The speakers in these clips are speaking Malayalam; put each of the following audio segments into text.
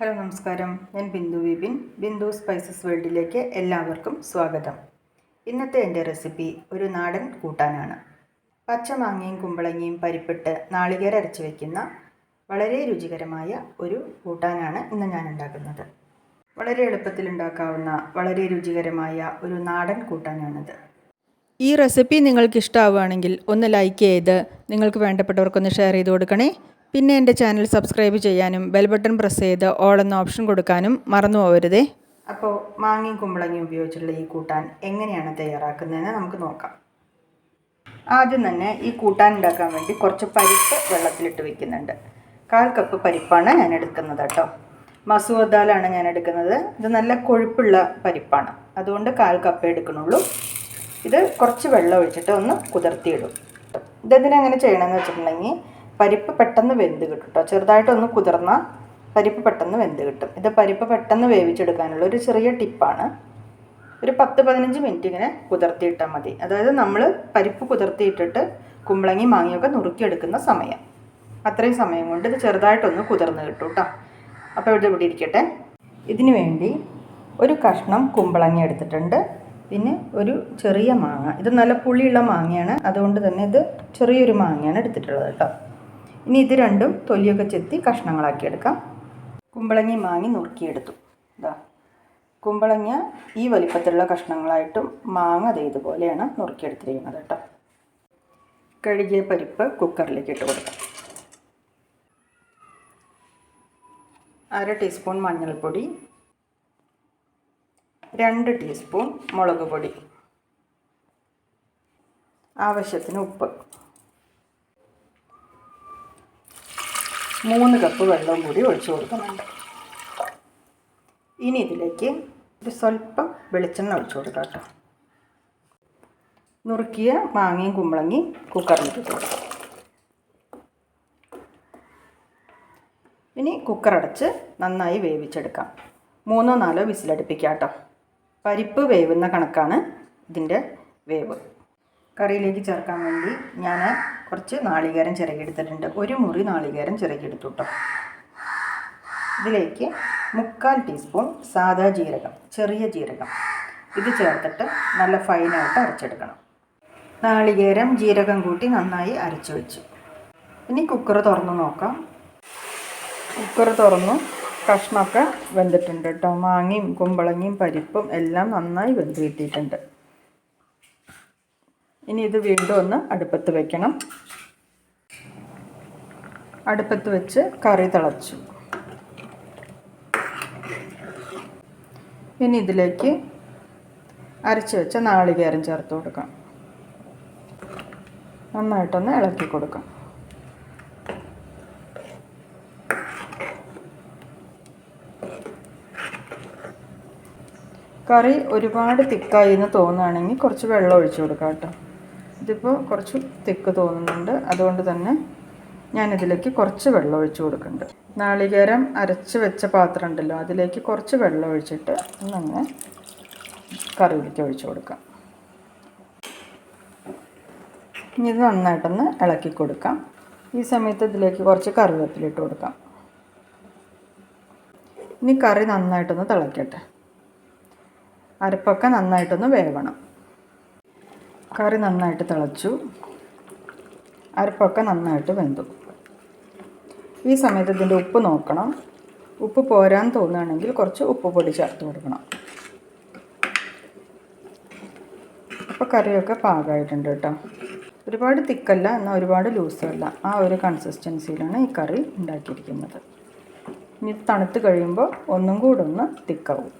ഹലോ നമസ്കാരം. ഞാൻ ബിന്ദു വിപിൻ. ബിന്ദു സ്പൈസസ് വേൾഡിലേക്ക് എല്ലാവർക്കും സ്വാഗതം. ഇന്നത്തെ എന്റെ റെസിപ്പി ഒരു നാടൻ കൂട്ടാനാണ്. പച്ചമാങ്ങയും കുമ്പളങ്ങയും പരിപ്പിട്ട് നാളികേര അരച്ച് വയ്ക്കുന്ന വളരെ രുചികരമായ ഒരു കൂട്ടാനാണ് ഇന്ന് ഞാൻ ഉണ്ടാക്കുന്നത്. വളരെ എളുപ്പത്തിൽ ഉണ്ടാക്കാവുന്ന വളരെ രുചികരമായ ഒരു നാടൻ കൂട്ടാനാണിത്. ഈ റെസിപ്പി നിങ്ങൾക്ക് ഇഷ്ടമാവുകയാണെങ്കിൽ ഒന്ന് ലൈക്ക് ചെയ്ത് നിങ്ങൾക്ക് വേണ്ടപ്പെട്ടവർക്കൊന്ന് ഷെയർ ചെയ്ത് കൊടുക്കണേ. പിന്നെ എന്റെ ചാനൽ സബ്സ്ക്രൈബ് ചെയ്യാനും ബെൽ ബട്ടൺ പ്രസ് ചെയ്ത് ഓൾ എന്ന ഓപ്ഷൻ കൊടുക്കാനും മറന്നു പോകരുതേ അപ്പോൾ മാങ്ങയും കുമ്പളങ്ങയും ഉപയോഗിച്ചുള്ള ഈ കൂട്ടാൻ എങ്ങനെയാണ് തയ്യാറാക്കുന്നതെന്ന് നമുക്ക് നോക്കാം. ആദ്യം തന്നെ ഈ കൂട്ടാൻ ഉണ്ടാക്കാൻ വേണ്ടി കുറച്ച് പരിപ്പ് വെള്ളത്തിലിട്ട് വെക്കുന്നുണ്ട്. കാൽ കപ്പ് പരിപ്പാണ് ഞാൻ എടുക്കുന്നത് കേട്ടോ. മസൂർ ദാലാണ് ഞാൻ എടുക്കുന്നത്. ഇത് നല്ല കൊഴുപ്പുള്ള പരിപ്പാണ്. അതുകൊണ്ട് കാൽ കപ്പ് എടുക്കണുള്ളൂ. ഇത് കുറച്ച് വെള്ളം ഒഴിച്ചിട്ട് ഒന്ന് കുതിർത്തിയിടും. ഇതെന്തിനങ്ങനെ ചെയ്യണമെന്ന് വെച്ചിട്ടുണ്ടെങ്കിൽ പരിപ്പ് പെട്ടെന്ന് വെന്ത് കിട്ടും കേട്ടോ ചെറുതായിട്ടൊന്ന് കുതിർന്ന പരിപ്പ് പെട്ടെന്ന് വെന്ത് കിട്ടും. ഇത് പരിപ്പ് പെട്ടെന്ന് വേവിച്ചെടുക്കാനുള്ള ഒരു ചെറിയ ടിപ്പാണ്. ഒരു പത്ത് പതിനഞ്ച് മിനിറ്റ് ഇങ്ങനെ കുതിർത്തിയിട്ടാൽ മതി. അതായത് നമ്മൾ പരിപ്പ് കുതിർത്തിയിട്ടിട്ട് കുമ്പളങ്ങി മാങ്ങയൊക്കെ നുറുക്കിയെടുക്കുന്ന സമയം. അത്രയും സമയം കൊണ്ട് ഇത് ചെറുതായിട്ടൊന്ന് കുതിർന്ന് കിട്ടും കേട്ടോ അപ്പോൾ ഇത് ഇവിടെ ഇരിക്കട്ടെ. ഇതിന് വേണ്ടി ഒരു കഷ്ണം കുമ്പളങ്ങി എടുത്തിട്ടുണ്ട്. പിന്നെ ഒരു ചെറിയ മാങ്ങ. ഇത് നല്ല പുളിയുള്ള മാങ്ങയാണ്. അതുകൊണ്ട് തന്നെ ഇത് ചെറിയൊരു മാങ്ങയാണ് എടുത്തിട്ടുള്ളത് കേട്ടോ ഇനി ഇത് രണ്ടും തൊലിയൊക്കെ ചെത്തി കഷ്ണങ്ങളാക്കി എടുക്കാം. കുമ്പളങ്ങി മാങ്ങി നുറുക്കിയെടുത്തു. ഇതാ കുമ്പളങ്ങ ഈ വലിപ്പത്തിലുള്ള കഷ്ണങ്ങളായിട്ടും മാങ്ങ ദേ ഇതുപോലെയാണ് നുറുക്കിയെടുത്തിരിക്കുന്നത് കേട്ടോ. കഴുകിയ പരിപ്പ് കുക്കറിലേക്ക് ഇട്ട് കൊടുക്കാം. അര ടീസ്പൂൺ മഞ്ഞൾപ്പൊടി രണ്ട് ടീസ്പൂൺ മുളക് പൊടി ആവശ്യത്തിന് ഉപ്പ്. മൂന്ന് കപ്പ് വെള്ളവും കൂടി ഒഴിച്ചു കൊടുക്കണം ഇനി ഇതിലേക്ക് ഒരു സ്വല്പം വെളിച്ചെണ്ണ ഒഴിച്ചു കൊടുക്കാം കേട്ടോ. നുറുക്കിയ മാങ്ങയും കുമ്പളങ്ങി കുക്കറിലേക്ക് ഇട്ട് കൊടുക്കാം. ഇനി കുക്കറടച്ച് നന്നായി വേവിച്ചെടുക്കാം. മൂന്നോ നാലോ വിസിലടുപ്പിക്കാം കേട്ടോ. പരിപ്പ് വേവുന്ന കണക്കാണ് ഇതിന്റെ വേവ്. കറിയിലേക്ക് ചേർക്കാൻ വേണ്ടി ഞാൻ കുറച്ച് നാളികേരം ചിരകിയെടുത്തിട്ടുണ്ട്. ഒരു മുറി നാളികേരം ചിരകിയെടുത്തു കേട്ടോ ഇതിലേക്ക് മുക്കാൽ ടീസ്പൂൺ സാദാ ജീരകം ചെറിയ ജീരകം. ഇത് ചേർത്തിട്ട് നല്ല ഫൈനായിട്ട് അരച്ചെടുക്കണം. നാളികേരം ജീരകം കൂട്ടി നന്നായി അരച്ചു വെച്ചു. ഇനി കുക്കർ തുറന്നു നോക്കാം. കുക്കർ തുറന്നു. കഷ്ണമൊക്കെ വെന്തിട്ടുണ്ട് കേട്ടോ. മാങ്ങയും കുമ്പളങ്ങയും പരിപ്പും എല്ലാം നന്നായി വെന്ത് കിട്ടിയിട്ടുണ്ട്. ഇനി ഇത് വീണ്ടും ഒന്ന് അടുപ്പത്ത് വെക്കണം. അടുപ്പത്ത് വെച്ച് കറി തിളച്ചു. ഇനി ഇതിലേക്ക് അരച്ച് വെച്ച നാളികേരം ചേർത്ത് കൊടുക്കാം. നന്നായിട്ടൊന്ന് ഇളക്കി കൊടുക്കാം. കറി ഒരുപാട് തിക്കായി എന്ന് തോന്നുകയാണെങ്കിൽ കുറച്ച് വെള്ളം ഒഴിച്ചു കൊടുക്കാം കേട്ടോ. ഇതിപ്പോൾ കുറച്ച് തിക്ക് തോന്നുന്നുണ്ട്. അതുകൊണ്ട് തന്നെ ഞാനിതിലേക്ക് കുറച്ച് വെള്ളം ഒഴിച്ച് കൊടുക്കുന്നുണ്ട്. നാളികേരം അരച്ച് വെച്ച പാത്രം ഉണ്ടല്ലോ അതിലേക്ക് കുറച്ച് വെള്ളം ഒഴിച്ചിട്ട് ഒന്നങ്ങനെ കറിയിലേക്ക് ഒഴിച്ചു കൊടുക്കാം. ഇനി ഇത് നന്നായിട്ടൊന്ന് ഇളക്കി കൊടുക്കാം. ഈ സമയത്ത് ഇതിലേക്ക് കുറച്ച് കറിവേപ്പിലിട്ട് കൊടുക്കാം. ഇനി കറി നന്നായിട്ടൊന്ന് തിളക്കട്ടെ. അരപ്പൊക്കെ നന്നായിട്ടൊന്ന് വേവണം. കറി നന്നായിട്ട് തിളച്ചു. അരപ്പൊക്കെ നന്നായിട്ട് വെന്തു. ഈ സമയത്ത് ഇതിന്റെ ഉപ്പ് നോക്കണം. ഉപ്പ് പോരാൻ തോന്നുകയാണെങ്കിൽ കുറച്ച് ഉപ്പ് പൊടി ചേർത്ത് കൊടുക്കണം. അപ്പോൾ കറിയൊക്കെ പാകമായിട്ടുണ്ട് കേട്ടോ. ഒരുപാട് തിക്കല്ല എന്നാൽ ഒരുപാട് ലൂസല്ല. ആ ഒരു കൺസിസ്റ്റൻസിയിലാണ് ഈ കറി ഉണ്ടാക്കിയിരിക്കുന്നത്. ഇനി തണുത്ത് കഴിയുമ്പോൾ ഒന്നും കൂടെ ഒന്ന് തിക്കാവും.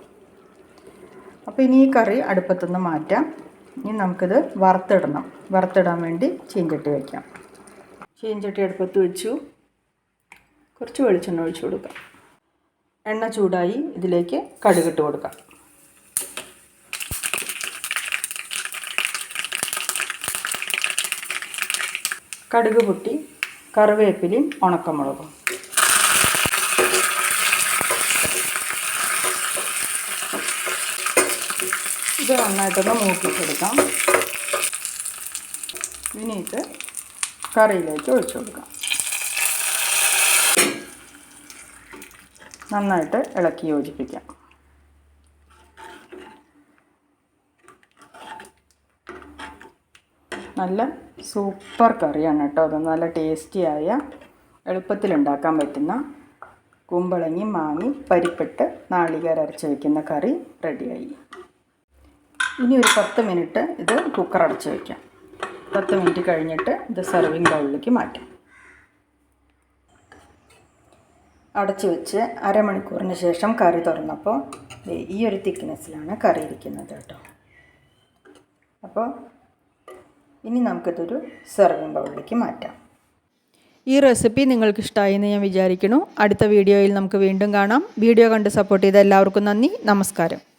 അപ്പോൾ ഇനി ഈ കറി അടുപ്പത്തുനിന്ന് മാറ്റാം. ഇനി നമുക്കിത് വറുത്തിടണം. വറുത്തിടാൻ വേണ്ടി ചീഞ്ചട്ടി വയ്ക്കാം ചീഞ്ചട്ടി അടുപ്പത്ത് വെച്ചു. കുറച്ച് വെളിച്ചെണ്ണ ഒഴിച്ചു കൊടുക്കാം. എണ്ണ ചൂടായി ഇതിലേക്ക് കടുകിട്ട് കൊടുക്കാം. കടുക് പൊട്ടി കറിവേപ്പിലയും ഉണക്കമുളകും. നന്നായിട്ടൊന്ന് മൂപ്പിച്ചെടുക്കാം. ഇനി കറിയിലേക്ക് ഒഴിച്ചു കൊടുക്കാം. നന്നായിട്ട് ഇളക്കി യോജിപ്പിക്കാം. നല്ല സൂപ്പർ കറിയാണ് കേട്ടോ. അത് നല്ല ടേസ്റ്റിയായ എളുപ്പത്തിൽ ഉണ്ടാക്കാൻ പറ്റുന്ന കുമ്പളങ്ങി മാങ്ങി പരിപ്പിട്ട് നാളികേര അരച്ച് വയ്ക്കുന്ന കറി റെഡിയായി. ഇനി ഒരു പത്ത് മിനിറ്റ് ഇത് കുക്കർ അടച്ച് വയ്ക്കാം പത്ത് മിനിറ്റ് കഴിഞ്ഞിട്ട് ഇത് സെർവിങ് ബൗളിലേക്ക് മാറ്റാം. അടച്ചു വെച്ച് അരമണിക്കൂറിന് ശേഷം കറി തുറന്നപ്പോൾ ഈ ഒരു തിക്നെസ്സിലാണ് കറി ഇരിക്കുന്നത് കേട്ടോ. അപ്പോൾ ഇനി നമുക്കിതൊരു സെർവിങ് ബൗളിലേക്ക് മാറ്റാം. ഈ റെസിപ്പി നിങ്ങൾക്ക് ഇഷ്ടമായി എന്ന് ഞാൻ വിചാരിക്കുന്നു. അടുത്ത വീഡിയോയിൽ നമുക്ക് വീണ്ടും കാണാം. വീഡിയോ കണ്ട് സപ്പോർട്ട് ചെയ്ത എല്ലാവർക്കും നന്ദി. നമസ്കാരം.